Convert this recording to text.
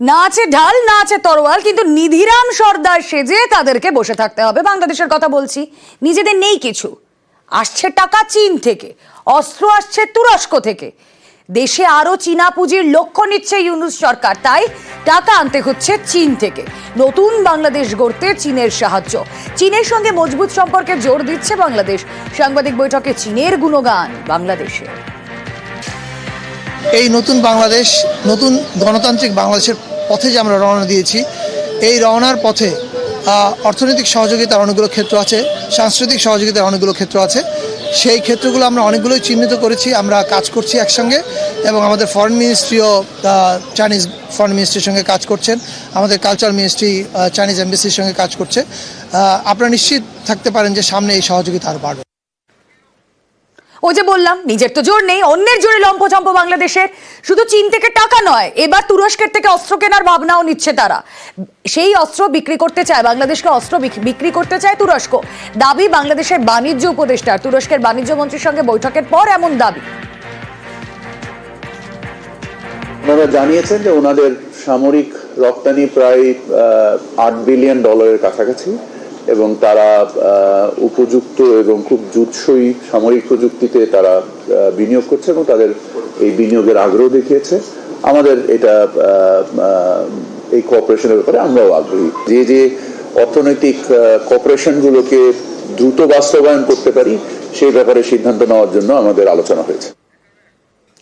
না আছে ঢাল, না আছে তরোয়াল, কিন্তু নিধিরাম সর্দার সেজে তাদেরকে বসে থাকতে হবে। বাংলাদেশের কথা বলছি, নিজেদের নেই কিছু। আসছে টাকা চীন থেকে, অস্ত্র আসছে তুরস্ক থেকে। দেশে আরও চীনা পুঁজির লক্ষ্য নিচ্ছে ইউনুস সরকার, তাই টাকা আনতে হচ্ছে চীন থেকে। নতুন বাংলাদেশ গড়তে চীনের সাহায্য। চীনের সঙ্গে মজবুত সম্পর্কে জোর দিচ্ছে বাংলাদেশ। সাংবাদিক বৈঠকে চীনের গুণগান বাংলাদেশের এই নতুন বাংলাদেশ, নতুন গণতান্ত্রিক বাংলাদেশের পথে যে আমরা রওনা দিয়েছি, এই রওনার পথে অর্থনৈতিক সহযোগিতার অনেকগুলো ক্ষেত্র আছে, সাংস্কৃতিক সহযোগিতার অনেকগুলো ক্ষেত্র আছে। সেই ক্ষেত্রগুলো আমরা অনেকগুলোই চিহ্নিত করেছি, আমরা কাজ করছি একসঙ্গে এবং আমাদের ফরেন মিনিস্ট্রিও চাইনিজ ফরেন মিনিস্ট্রির সঙ্গে কাজ করছেন, আমাদের কালচার মিনিস্ট্রি চাইনিজ এমবেসির সঙ্গে কাজ করছে। আপনারা নিশ্চিত থাকতে পারেন যে সামনে এই সহযোগিতা আরও বাড়বে। ও যে বললাম, নিজের তো জোর নেই, অন্যের জোরে লম্পচম্প বাংলাদেশের। শুধু চীন থেকে টাকা নয়, এবার তুরস্কের থেকে অস্ত্র কেনার ভাবনাও নিচ্ছে তারা। সেই অস্ত্র বিক্রি করতে চায়, বাংলাদেশকে অস্ত্র বিক্রি করতে চায় তুরস্ক। দাবি বাংলাদেশের বাণিজ্য উপদেষ্টা, তুরস্কের বাণিজ্য মন্ত্রীর সঙ্গে বৈঠকের পর এমন দাবি। ওনারা জানিয়েছেন যে ওনাদের সামরিক রপ্তানি প্রায় আট বিলিয়ন ডলারের কাছাকাছি। এবং তারা উপযুক্ত এবং খুব জুৎসই সামরিক প্রযুক্তিতে তারা বিনিয়োগ করছে এবং তাদের এই বিনিয়োগের আগ্রহ দেখিয়েছে। আমাদের এটা এই কোঅপারেশনের ব্যাপারে আমরাও আগ্রহী। যে যে অর্থনৈতিক কোঅপারেশনগুলোকে দ্রুত বাস্তবায়ন করতে পারি, সেই ব্যাপারে সিদ্ধান্ত নেওয়ার জন্য আমাদের আলোচনা হয়েছে।